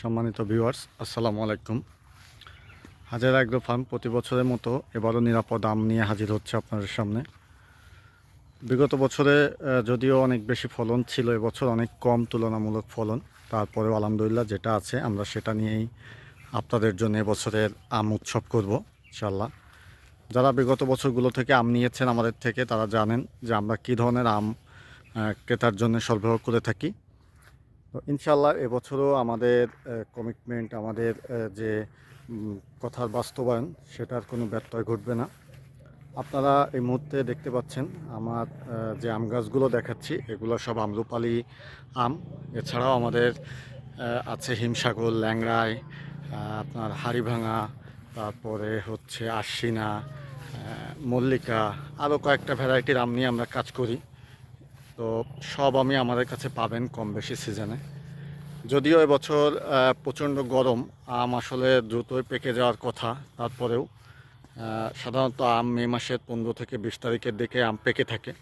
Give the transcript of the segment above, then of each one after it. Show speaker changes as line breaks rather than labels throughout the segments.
সম্মানিত ভিউয়ার্স আসসালামু আলাইকুম। হাজার আগ্রো ফার্ম প্রতি বছরের মতো এবারও নিরাপদ আম নিয়ে হাজির হচ্ছে আপনাদের সামনে। বিগত বছরে যদিও অনেক বেশি ফলন ছিল, এবছর অনেক কম তুলনামূলক ফলন। তারপরেও আলহামদুলিল্লাহ যেটা আছে, আমরা সেটা নিয়েই আপনাদের জন্য এবছরের আম উৎসব করব ইনশাল্লাহ যারা বিগত বছরগুলো থেকে আম নিয়েছেন আমাদের থেকে, তারা জানেন যে আমরা কী ধরনের আম ক্রেতার জন্য সরবরাহ করে থাকি। তো ইনশাল্লাহ এবছরও আমাদের কমিটমেন্ট আমাদের যে কথার বাস্তবায়ন সেটার কোনো ব্যত্যয় ঘটবে না। আপনারা এই মুহূর্তে দেখতে পাচ্ছেন আমার যে আম গাছগুলো দেখাচ্ছি, এগুলো সব আমরুপালি আম। এছাড়াও আমাদের আছে হিমসাগর ল্যাংড়াই আপনার হাড়িভাঙা, তারপরে হচ্ছে আশ্বিনা মল্লিকা আরও কয়েকটা ভ্যারাইটির আম নিয়ে আমরা কাজ করি। তো সব আমি আমাদের কাছে পাবেন কম বেশি সিজনে। যদিও এবছর প্রচণ্ড গরম, আম আসলে দ্রুতই পেকে যাওয়ার কথা, তারপরেও সাধারণত আম মে মাসের পনেরো থেকে বিশ তারিখের দিকে আম পেকে থাকে।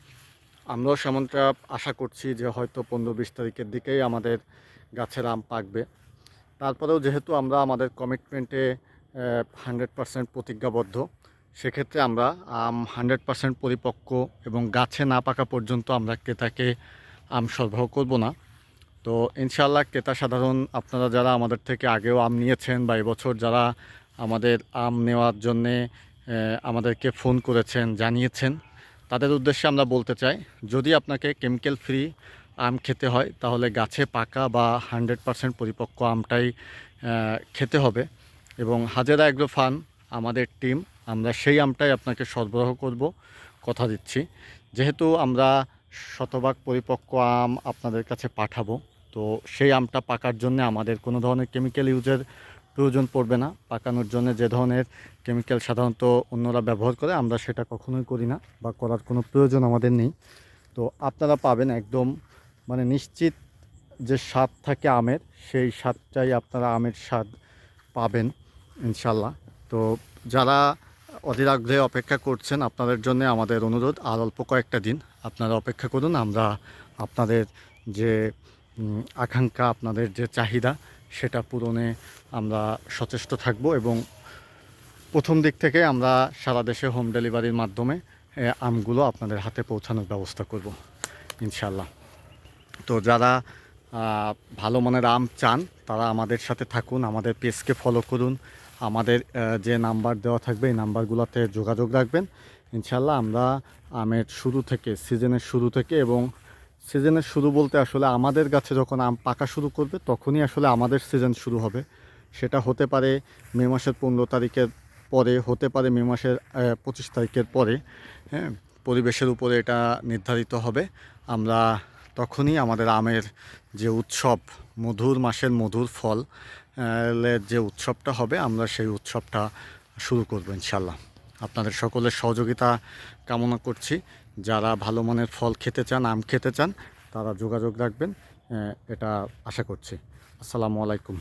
আমরাও সেমনটা আশা করছি যে হয়তো পনেরো বিশ তারিখের দিকেই আমাদের গাছের আম পাকবে। তারপরেও যেহেতু আমরা আমাদের কমিটমেন্টে হান্ড্রেড পারসেন্ট প্রতিজ্ঞাবদ্ধ সেক্ষেত্রে আমরা, আম হান্ড্রেড পারসেন্ট পরিপক্ক এবং গাছে না পাকা পর্যন্ত আমরা ক্রেতাকে আম সরবরাহ করব না। তো ইনশাআল্লাহ ক্রেতা সাধারণ আপনারা যারা আমাদের থেকে আগেও আম নিয়েছেন বা এবছর যারা আমাদের আম নেওয়ার জন্যে আমাদেরকে ফোন করেছেন, জানিয়েছেন, তাদের উদ্দেশ্যে আমরা বলতে চাই, যদি আপনাকে কেমিক্যাল ফ্রি আম খেতে হয়, তাহলে গাছে পাকা বা হান্ড্রেড পারসেন্ট পরিপক্ক আমটাই খেতে হবে। এবং হাজেরা এগ্রো ফার্ম, আমাদের টিম আমরা সেই আমটাই আপনাকে সরবরাহ করব, কথা দিচ্ছি। যেহেতু আমরা শতভাগ পরিপক্ক আম আপনাদের কাছে পাঠাবো, তো সেই আমটা পাকার জন্য আমাদের কোনো ধরনের কেমিক্যাল ইউজের প্রয়োজন পড়বে না। পাকানোর জন্য যে ধরনের কেমিক্যাল সাধারণত অন্যরা ব্যবহার করে, আমরা সেটা কখনোই করি না বা করার কোনো প্রয়োজন আমাদের নেই। তো আপনারা পাবেন একদম মানে নিশ্চিত যে স্বাদ থাকে আমের, সেই স্বাদটাই আপনারা আমের স্বাদ পাবেন, ইনশাল্লাহ। তো যারা অধীর আগ্রহে অপেক্ষা করছেন আপনাদের জন্য আমাদের অনুরোধ, আর অল্প কয়েকটা দিন আপনারা অপেক্ষা করুন। আমরা আপনাদের যে আকাঙ্ক্ষা, আপনাদের যে চাহিদা, সেটা পূরণে আমরা সচেষ্ট থাকব এবং প্রথম দিক থেকে আমরা সারা দেশে হোম ডেলিভারির মাধ্যমে আমগুলো আপনাদের হাতে পৌঁছানোর ব্যবস্থা করব ইনশাল্লাহ তো যারা ভালো মানের আম চান, তারা আমাদের সাথে থাকুন, আমাদের পেজকে ফলো করুন আমাদের যে নাম্বার দেওয়া থাকবে, এই নাম্বারগুলোতে যোগাযোগ রাখবেন। ইনশাল্লাহ আমরা আমের শুরু থেকে, সিজনের শুরু থেকে এবং সিজনের শুরু বলতে আসলে আমাদের গাছে যখন আম পাকা শুরু করবে, তখনই আসলে আমাদের সিজন শুরু হবে। সেটা হতে পারে মে মাসের পনেরো তারিখের পরে, হতে পারে মে মাসের পঁচিশ তারিখের পরে হ্যাঁ? পরিবেশের উপরে এটা নির্ধারিত হবে। আমরা তখনই আমাদের আমের যে উৎসব, মধুর মাসের মধুর ফল যে উৎসবটা হবে, আমরা সেই উৎসবটা শুরু করব ইনশাল্লাহ আপনাদের সকলের সহযোগিতা কামনা করছি। যারা ভালো মানের ফল খেতে চান, আম খেতে চান, তারা যোগাযোগ রাখবেন। এটা আশা করছি। আসসালামু আলাইকুম।